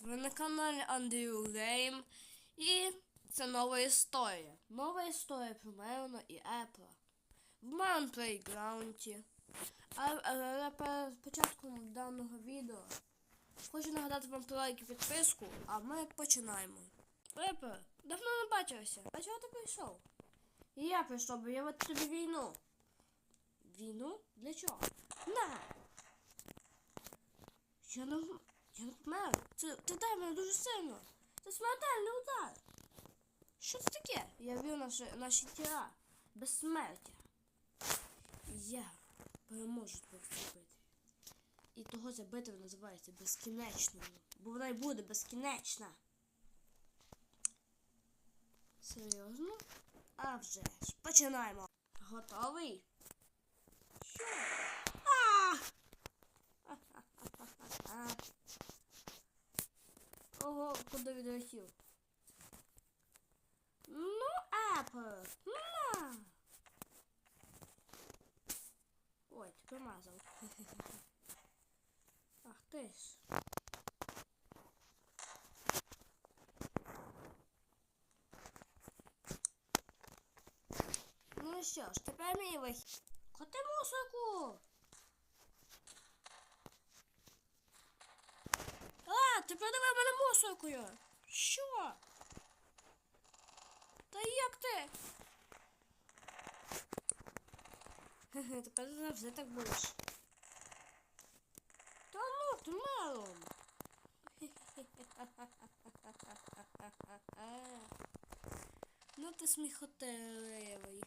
Ви на каналі Андрію Гейм. І це нова історія. Нова історія про Мелона і Епла. В моєму плейграунді. Але перед початком даного відео хочу нагадати вам про лайк і підписку, а ми починаємо. Епл, давно не бачилися. А чого ти прийшов? І я прийшов об'явити тобі війну. Війну? Для чого? На! Я не, я не помер. Це ти дай мене дуже сильно. Це смертельний удар. Що це таке? Я вів наші, наші тіла. Безсмертя. Я переможу тебе в. І того ця битва називається безкінечною. Бо вона й буде безкінечна. Серйозно? А вже ж. Починаємо. Готовий? Що? А! А. Ого, куди? Ну, Apple, на! Ой, промазав. Ах ти ж. Ну що ж, тепер мій вихід. Коти мусорку! А, ти продавай мене мусоркою. Що? Та як ти? Хе-хе, тепер завжди так будеш. Та ну, ти мелом. Ну ти сміхотливий.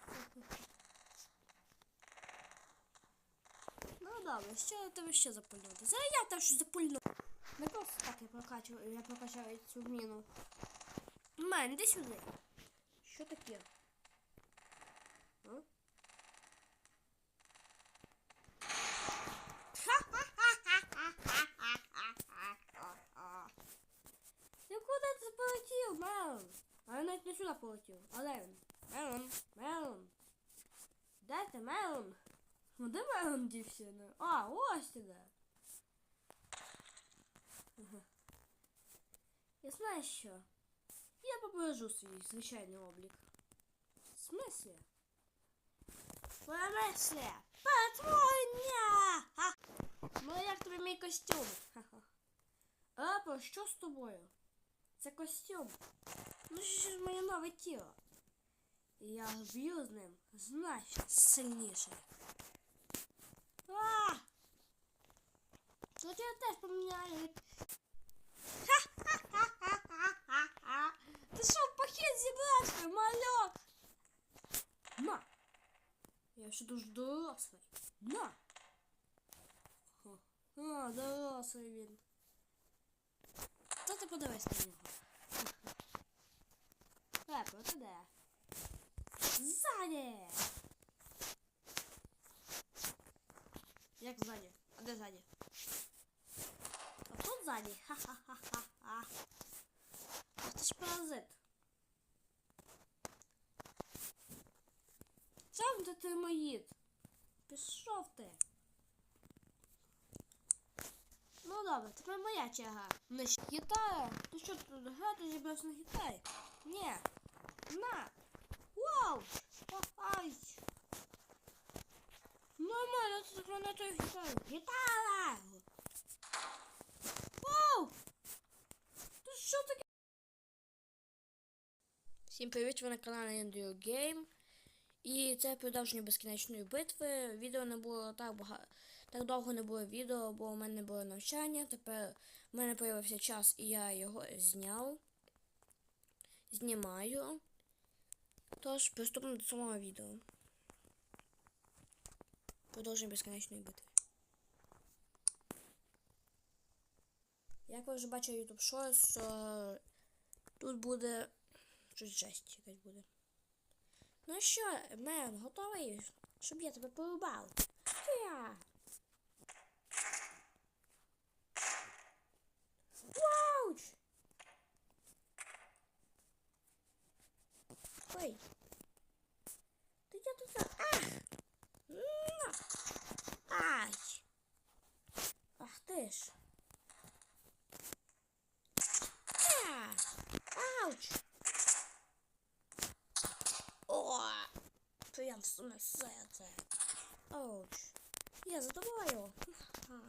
Ну добре, що тебе ще запульнути? Зараз я там щось запульну. Не просто так я прокачую, я прокачаю цю міну. Мен, іди сюди. Що таке? Ти куди ти полетів, Мелон? А я навіть не сюди полетів. А де він? Мелон, Мелон. Де ти, Мелон? Ну де Мелон дівся? Ну, А, ось ти де. Ага. Я знаю що. Я побережу свій звичайний облік. В смислі? Перемислі! Патрульня! Ха! Ну як тобі мій костюм? Ха-ха. Апа, що з тобою? Це костюм. Ну що ж моє нове тіло? І я б'ю з ним значно сильніше. А! То тебе теж поміняють. Ха-ха-ха-ха-ха-ха! Ти що в похід зібрався, мальок? На! Я ще дуже дорослий. На! Хо. А, дорослий він. Та ти подивись на нього. Пепо, ти де? Ззаді! Ха-ха-ха-ха-ха. Ах ти ж паразит. Сам ти термоїд. Пішов ти. Ну добре, тепер моя черга. Не щ- гітара? Ти що тут грати зібрався на гітарі? Ні. На. Вау! Ай! Нормально, це так на той гітару. Гітара! Вау! Ти що таке? Всім привіт, ви на каналі Andrew Game. І це продовження безкінечної битви. Відео не було так багато. Так довго не було відео, бо у мене було навчання. Тепер в мене з'явився час і я його зняв. Знімаю. Тож, приступимо до самого відео. Продовження безкінечної битви. Як ви вже бачили YouTube Shorts, тут буде щось жесть якась буде. Ну що, мен, готовий, щоб я тебе порубав? Я. Вауч! Ой. Ти я тут. Ах! На! Ай! Ах ти ж. все це. Оуч. Я за тобою. Ха.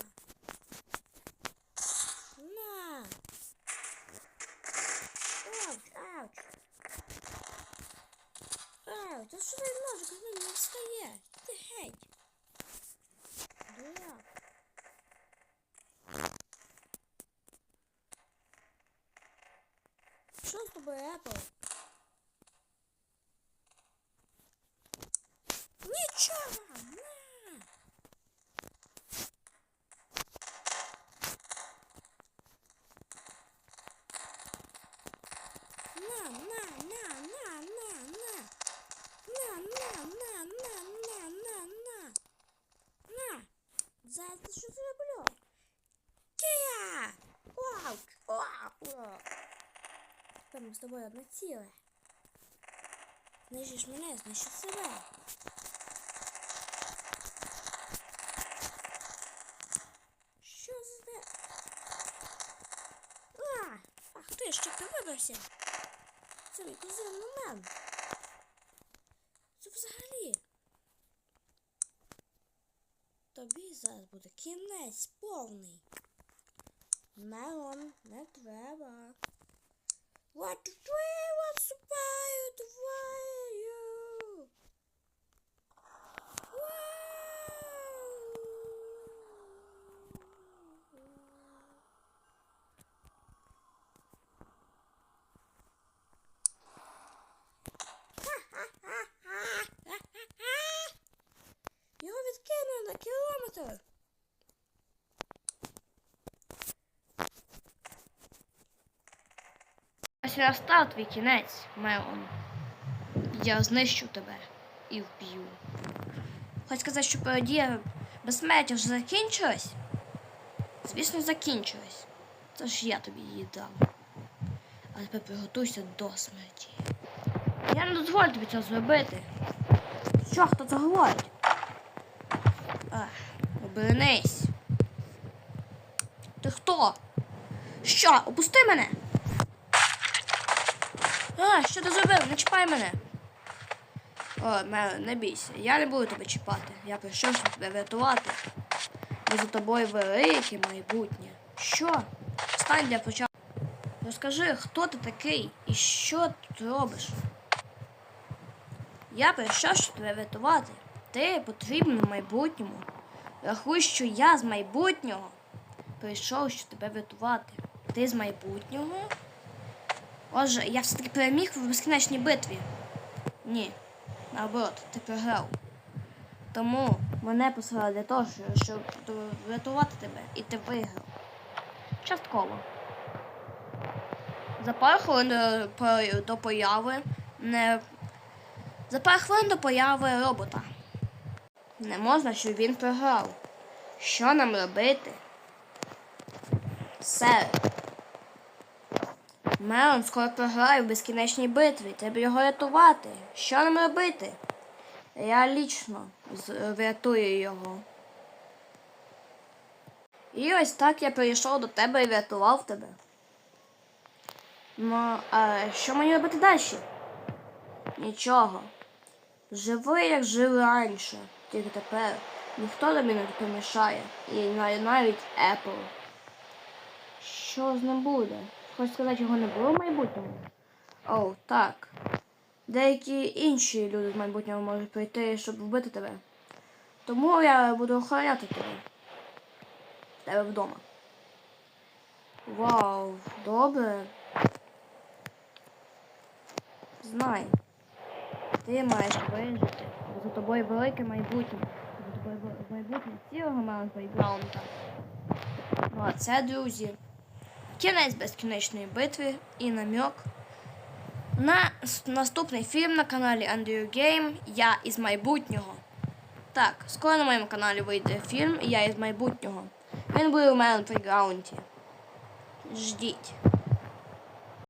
На. Ауч, ауч. Ауч, та що ти ножик з мене не встає? Ти геть. Дурак. Що з тобою, Apple? Нічого! На! На, на, на, на, на, на. На, на, на, на, на, на, на. На. Зараз ти що зроблю? Кія! Вау! Вау! Тепер ми з тобою одне ціле. Знищиш мене, знищиш себе. Що за де? А, ах ти ж ти вибрався. Це мій кузен Нумен. Це взагалі. Тобі зараз буде кінець повний. Мелон, не треба. What? do I want to by? Ось настав твій кінець, Мелон. Я знищу тебе і вб'ю. Хоч сказати, що пародія безсмертя вже закінчилась? Звісно, закінчилась. Тож я тобі її дам. А тепер приготуйся до смерті. Я не дозволю тобі це зробити. Що хто це говорить? Ах, обернись. Ти хто? Що? Опусти мене! А, що ти зробив? Не чіпай мене. О, Мело, не бійся. Я не буду тебе чіпати. Я прийшов, щоб тебе врятувати. Бо за тобою велике майбутнє. Що? Встань для початку. Розкажи, хто ти такий і що ти робиш? Я прийшов, щоб тебе врятувати. Ти потрібен майбутньому. Рахуй, що я з майбутнього прийшов, щоб тебе врятувати. Ти з майбутнього? Отже, я все-таки переміг в безкінечній битві. Ні, наоборот, ти програв. Тому мене послали для того, щоб врятувати тебе, і ти виграв. Частково. За пару хвилин до, появи не. За пару хвилин до появи робота. Не можна, щоб він програв. Що нам робити? Сер, Мелон скоро програє в безкінечній битві. Треба його рятувати. Що нам робити? Я лічно врятую його. І ось так я прийшов до тебе і врятував тебе. Ну, а що мені робити далі? Нічого. Живи, як жив раніше. Тільки тепер ніхто тобі не помішає. І навіть Apple. Що з ним буде? Хоч сказати, його не було в майбутньому? О, так. Деякі інші люди з майбутнього можуть прийти, щоб вбити тебе. Тому я буду охороняти тебе. В Тебе вдома. Вау, добре. Знай. Ти маєш вижити. Бо за тобою велике майбутнє. За тобою майбутнє цілого Мелан Плейграунда. Ну а це, друзі, кінець безкінечної битви і намек на наступний фільм на каналі Andrew Game Я із майбутнього. Так, скоро на моєму каналі вийде фільм Я із майбутнього. Він буде у мене на плейграунді. Ждіть.